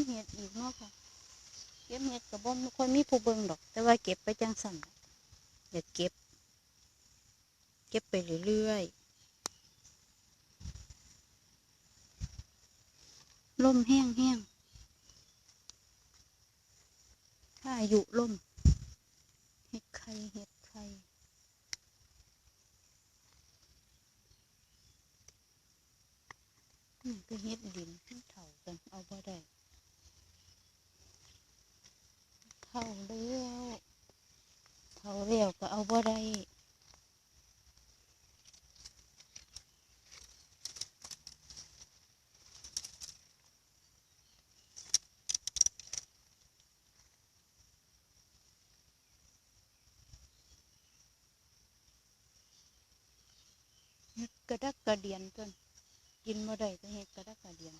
บเห็ดอีกเนาะค่ะเก็บเห็ดกับบ่ไม่ค่อยมีผู้เบิ่งดอก แต่ว่าเก็บไปจังสั่นล่ะอยากเก็บ เก็บไปเรื่อยๆลมแห้งแห้งถ้าอายุลมเห็ดไข่เห็ดไข่นี่ก็เห็ดดินมันเถ่ากัน เอาบ่ได้ เท่าแล้วเท่าแล้วก็เอาบ่ได้กระดักกระเดียนจนกินบ่ได้ก็เฮ็ดกระดักกระเดียน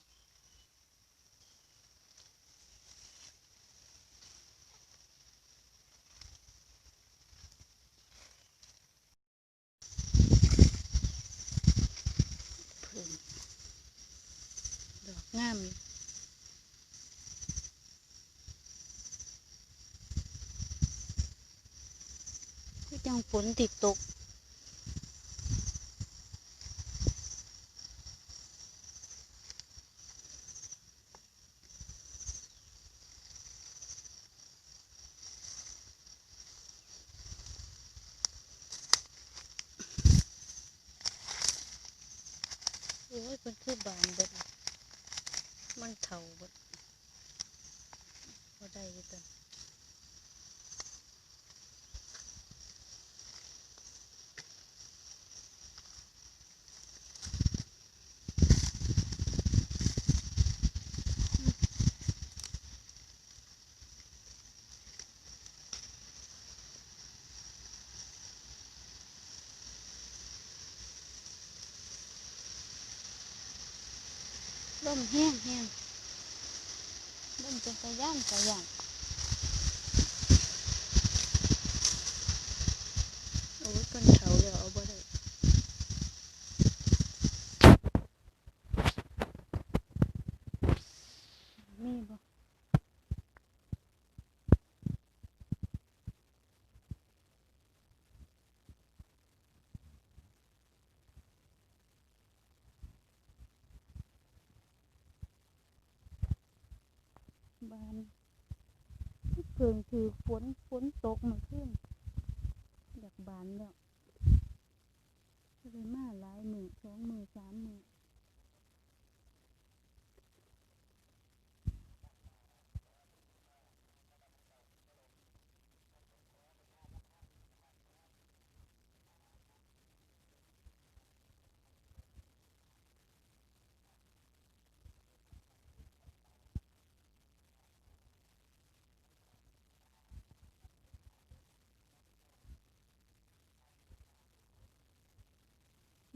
เพิ่งดอกงามอยู่ก็จังฝ นติดตก โอ้ยมันคือบานบดมันเถาบดพอได้อยู่ ตันลมแห้งแห้งลมจะกระย่างกระย่างโอ้ยกันเถาแล้วเอาบ่ได้มีบ่ บานเพิ่งถือฝนฝนตกมาขึ้นอยากบานแล้วเลยมาหลายมือสองมือสามมือ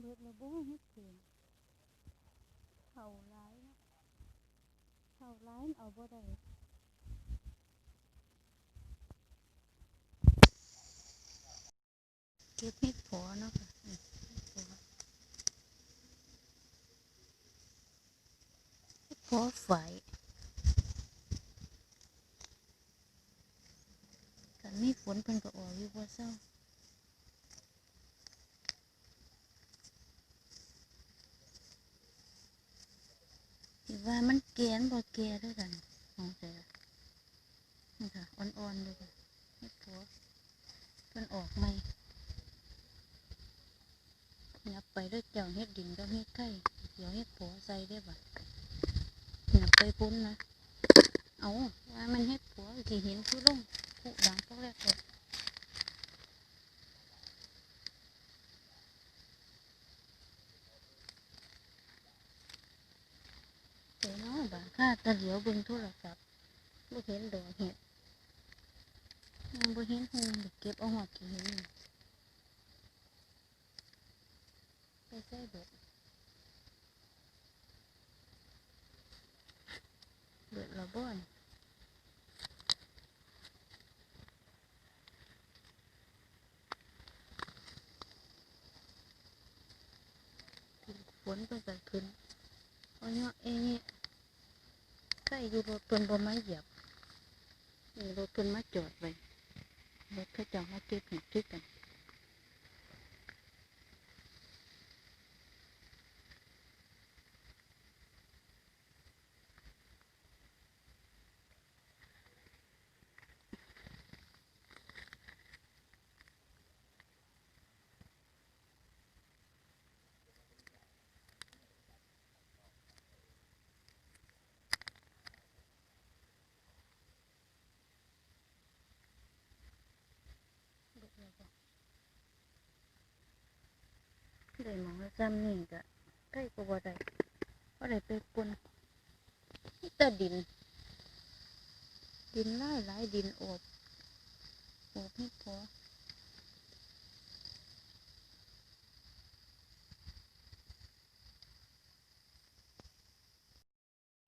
เบิดระบ่เฮ็ดเพิ่นเท่าร้ายเท่าร้ายเอาบ่ได้เก็บเฮ็ดพอเนาะค่ะนี่เฮ็ดพอเฮ็ดพอฝ่ายคันมีฝนเพิ่นก็ออกอยู่บ่เศร้า คิดว่ามันแก่นบ่ แก่ด้วยกันของแต่นี่ค่ะ อ่อนๆเลยค่ะเฮ็ดผัวเพิ่นออกใหม่ยับไปด้วยเจ้าเฮ็ดดินกับเฮ็ดไข่เดี๋ยวเฮ็ดผัวใส่ได้บ่ยับไปพุ่นนะ เอาว่ามันเฮ็ดผัวที่เห็นผู้ลงผู้ดังพวกแรกเลยเดี๋ยวเนาะบ่าค่าตะเหลียวเบิ่งโทรศัพท์บ่เห็นดอกเห็ดยังบ่เห็นหูเก็บเอาหอดกี่เห็นไปใส่เบิดเบิดละบ่อนฝนก็จะขึ้นเอยู่รถเพิ่นบ่มาเหยียบนี่รถเพิ่นมาจอดไว้รถเขาจะมาเก็บเห็ดคือกัน ได้มองละซ้ำนี่ก็ใกล้กว่าบ่ได้บ่ได้ไปปนแต่ดิน ดินหลายหลายดินโอบโอบให้พอ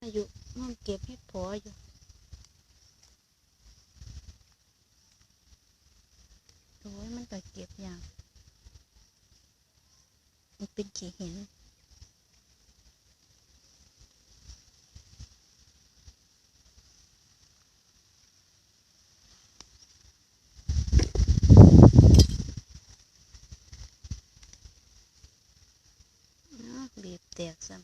อายุมันเก็บให้พออยู่โอ้ยมัน ก็เก็บอย่างมันเป็นขี้หินอ้าวบีบแตกซ้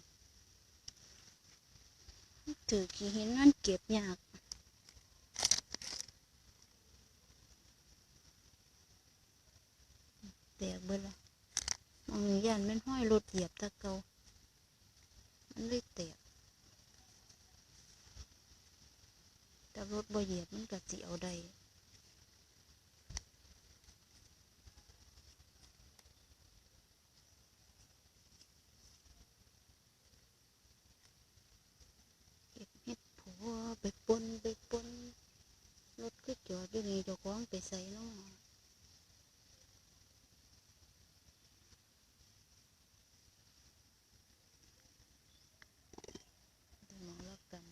ำถือขี้หินนั่นเก็บยาก แตกเบิดละมองยันเป็น ห้อยรถเหยียบตะเกามันเลยแตกแต่รถบ่เหยียบมันก็สิเอาได้เก็บเห็ดผัวไปปนไปปนรถก็จอดอยู่นี่เจ้าของไปใส่เนาะ แต่มองแล้วกัน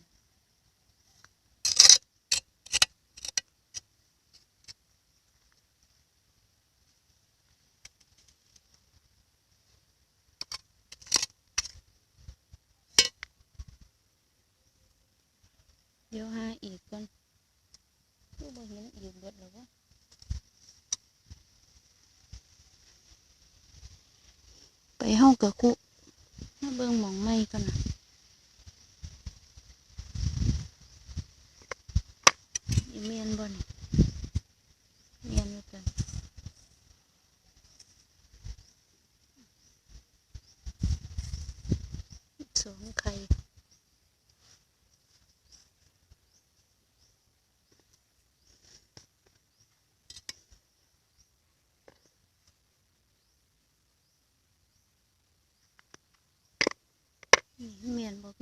เดี๋ยวหาอีกก่อนคือบ่เห็นอีกเบิดแล้ววะไปห้องกับคุมาเบิ่งหมองไม่กันนะ อีเมียนบ่นี่เมียนอยู่กันสองไข่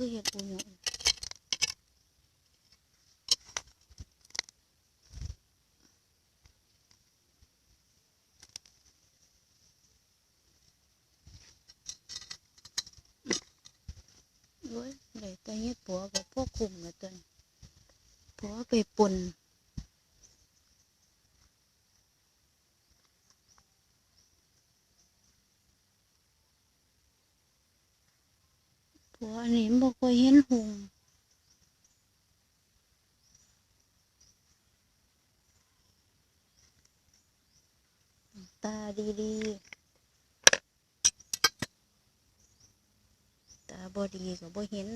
นี่เมียนบ่คือเห็ดปูหยงโอ้ยได้แต่เฮ็ด ผัวกับพวกคุมกันตวนผัวไปปนผัวนี่มันบ่ค่อยเห็นหงตาดีๆ ตาบอดีก็บ่เห็น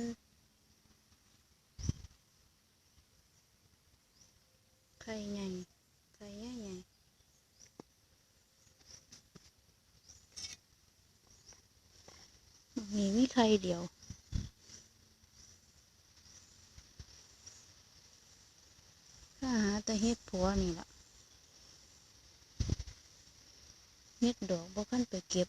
ไข่ใหญ่ไข่ใหญ่ใหญ่มีมีไข่เดียว ข้าหาแต่ เฮ็ดผัวนี่ล่ะเฮ็ดดอกบ่คันไปเก็บ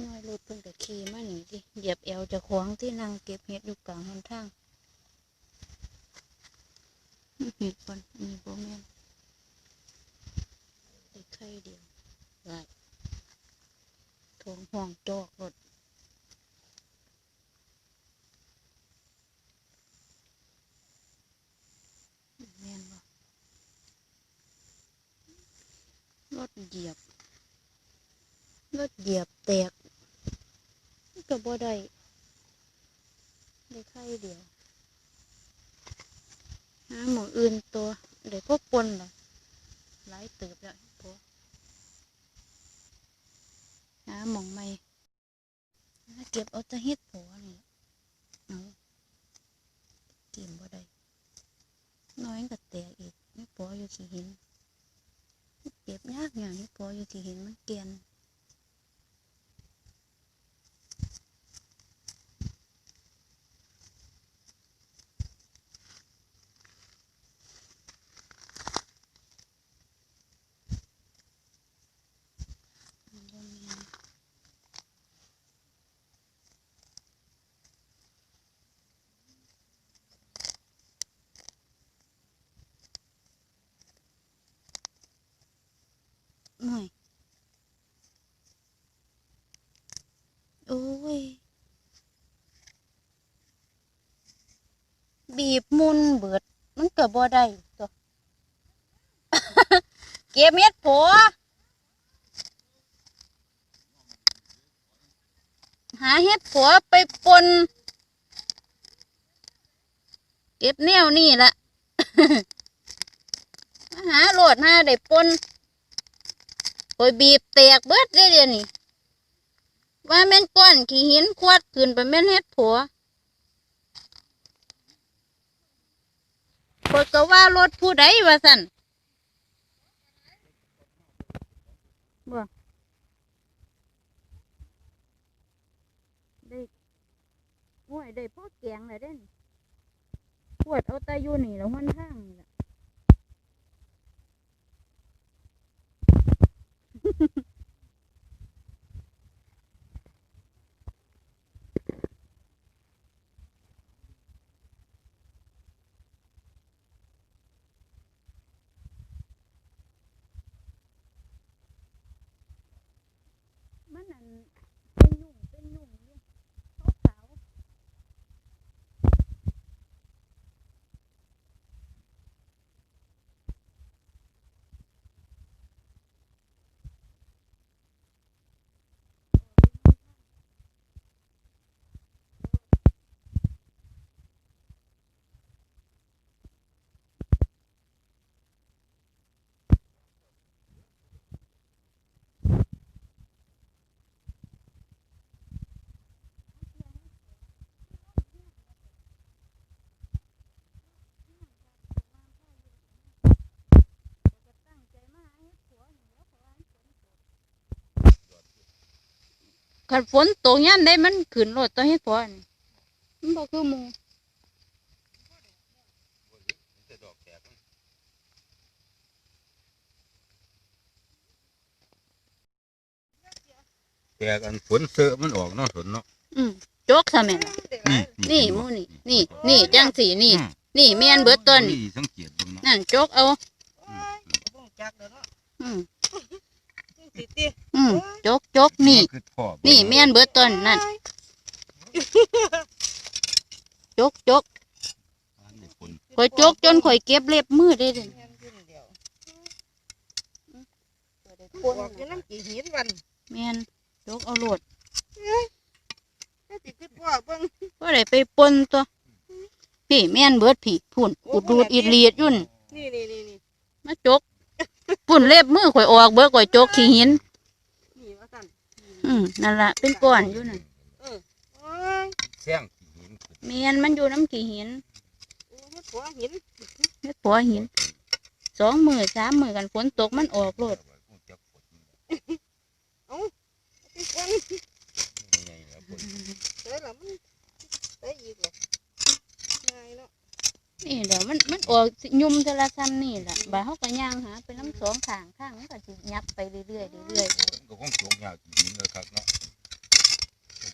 น้อยรถเพิ่นก็ขี่มาหนี่ดิเหยียบเอวจะขวางที่นั่งเก็บเห็ดอยู่กลางหนทางเห็ดปนอันนี้บ่แม่นได้ไข่เดียวได้ ทงห่วงจอกรถแม่นบ่เหยียบ รถเหยียบแตกมันก็บ่ได้ได้ไข่เดียวหาหมองอื่นตัว เดี๋ยวพวกปนเหรอหลายเติบแล้วพวกหาหมองไม่เก็บเอาแตะเฮ็ดผัวนี่ล่ะเอากินบ่ได้น้อยก็แตกอีกนี่ผัวอยู่ที่หินเก็บยากอย่างนี้ผัวอยู่ที่หินมันเกลียนบ่แม่นหน่อย โอ้ย บีบมุนเบิด มันเกิด บ่ได้ตัวเก็บเม็ดผัวหาเฮ็ดผัวไปปนเก็บแนวนี่ละหาโหลดหาได้ปนโอยบีบแตกเบิดเลยเดี๋ยวนี้ว่าแม่นก้อนขี้หินขวดขึ้นไปแม่นเฮ็ดผัว กดก็ว่ารถผู้ใดว่าสั่นบ่ได้โอ้ยได้พ่อแกงเลยเด้นปวดเอาแตาอยู่นี่แล้วมันทางนี่ล่ะ มันนั่นเป็นยุ่งเป็นยุ่งอยู่ขาวขาวตั้งใจมาหาเฮ็ดผัวนี่แหล้วเพราะว่ามันฝนต กคันฝนตกยันได้มันขึ้นรถต้องเฮ็ดผัวนี่มันบ่คือหมู่จะดอกแตกมันแตกอันฝนเสอะมันออกเนาะฝนเนาะอืมจกซะแม่นล่ะนี่หมู่นี่ นี่ นี่จังสีนี่ อืมนี่แม่นเบิดต้นนี่นี่สังเกตเบิ่งเนาะนั่นจกเอา บ่งจักเด้อเนาะอืมจัง สิติอืมจกจกนี่มัคือพ่อเบิ่งนี่แม่นเบิดต้นนั่นจกจกอันนี้ฝนข่อยจกจนข่อยเก็บเล็บมือได้เด้แม่นอยู่นี่เดียวปปวกอยู่น้ำกี่หินวันแม่นจกเอาโลดถ้าสิคิดว่าเบิ่งก็ได้ไปปนตัวพี่แม่นเบิดพี่พุ่นอุดรูดอีดเลียดยุ่นนี่นี่นี่นี่มาจก พุ่นเล็บมือข่อยออกเบิดข่อยจกขี้หินนี่ว่าซั่นอืมนั่นล่ะเป็นก้อนอยู่นั่นโอ้ยแซงขี้หินขึ้นแม่นมันอยู่น้ำขี้หินโอ้ยหัวหินเฮ็ดผัวหินสองมือสามมือกันฝนตกมันออกโลดกูจักฝนเป็นคนใหญ่แล้วฝนเด้อล่ะมันได้อีกเหรอง่ายเนาะ นี่เดี๋ยวมันมันออกสิยุ่มเทละซ้ำนี่แหละบาดเขาก็ย่างหาไปน้ำสองข้างข้างมันก็สิยับไปเรื่อยๆเรื่อยมันก็คงจกยากขี้หินเลยครับเนาะ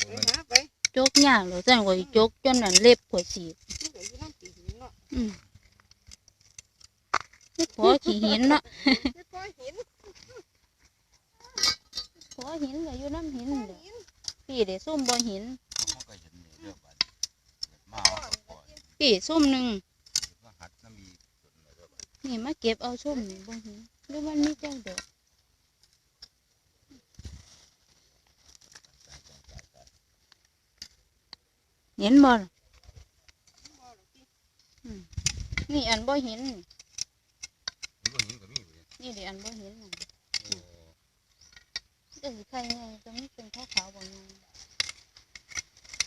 ไปหาไปๆจกยากเลยจังข่อยจกจนนั่นเล็บข่อยสีกมันก็อยู่น้ำกี่หินเนาะอืมเฮ็ดผัวขี้หินเนาะเป็นก้อนหินผัวหินก็อยู่น้ำหินก้อนเด้อหินพี่เด้ซุ่มบ่หินมันก็เห็นนี่เด้อบัดเกิดมามันก็ปล่อยพี่ซุ่มหนึ่งมาหัด นี่มาเก็บเอาชุ่มนี่บ่หิหรือมันมีเจ้าดอกเห็นบ่นี่อันบ่เห็นนี่เดี๋ยวอันบ่เห็นน่ะเดี๋ใครไงจะไม่เป็นข้าวขาวบ่ไง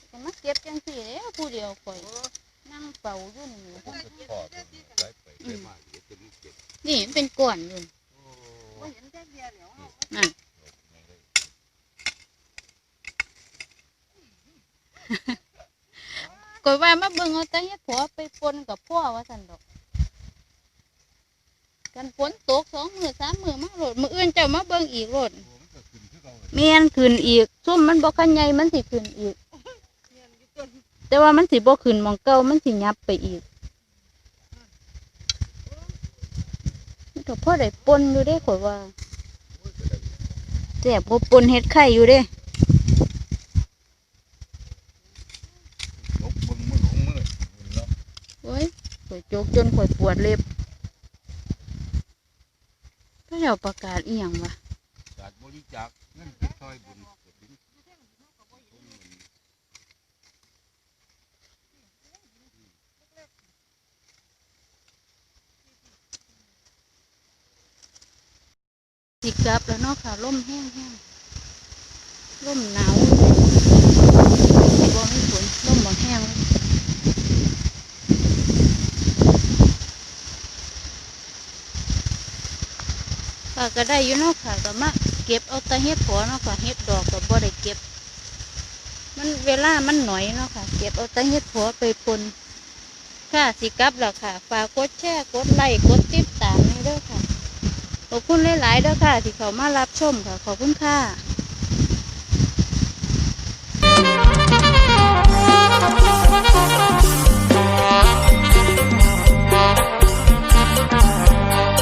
แต่มาเก็บจังสี่เลยผู้เดียวข่อยนั่งเป่ายุ่นอยู่ วนี้ไปไปไปมาอยู่จนมันเจ็บนี่มันเป็นก้อนอยู่โอ้บ่เห็นแค่เดียวเดี๋ยวเอานั่นแม่งเลยก็ว่ามาเบิ่งเอาแต่เฮ็ดผัวไปปนกับพ่อว่าซั่นดอก กันฝนตกสองมื้อสามมื้อมาโลดมื้ออื่นเจ้ามาเบิ่งอีกโลดโอ้มันก็ขึ้นคือเก่าเลยแม่นขึ้นอีกซุ่มมันบ่คันใหญ่มันสิขึ้นอีกเงินอยู่ต้นแต่ว่ามันสิบ่ขึ้นหมองเก่ามันสิยับไปอีกมัน ก็พอได้ปนอยู่เด้ข่อยว่าโอ้ยก็ได้แซ่บบ่ปนเฮ็ดไข่อยู่เด้ลบเบิ่งมือของมือมันเนาะโอ้ยข่อยโจกจนข่อยปวดเล็บพระเจ้าประกาศอีหยังวะการบริจาคเงินเป็นซอยบุญ กฐินสิกลับแล้วเนาะค่ะลมแห้งแห้งลมหนาวบ่มีฝนลมบ่แห้งค่ะก็ได้อยู่เนาะค่ะก็มาเก็บเอาต่เฮ็ดผัวเนาะค่ะเฮ็ดดอกก็บ่ได้เก็บ มันเวลามันหน่อยเนาะค่ะ เก็บเอาต่เฮ็ดผัวไปปนค่ะสิกลับแล้วค่ะ ฝากกดแชร์กดไลค์กดติดตามให้เด้อค่ะ ขอบคุณหลายๆด้วยค่ะ ที่เขามารับชมค่ะ ขอบคุณค่ะ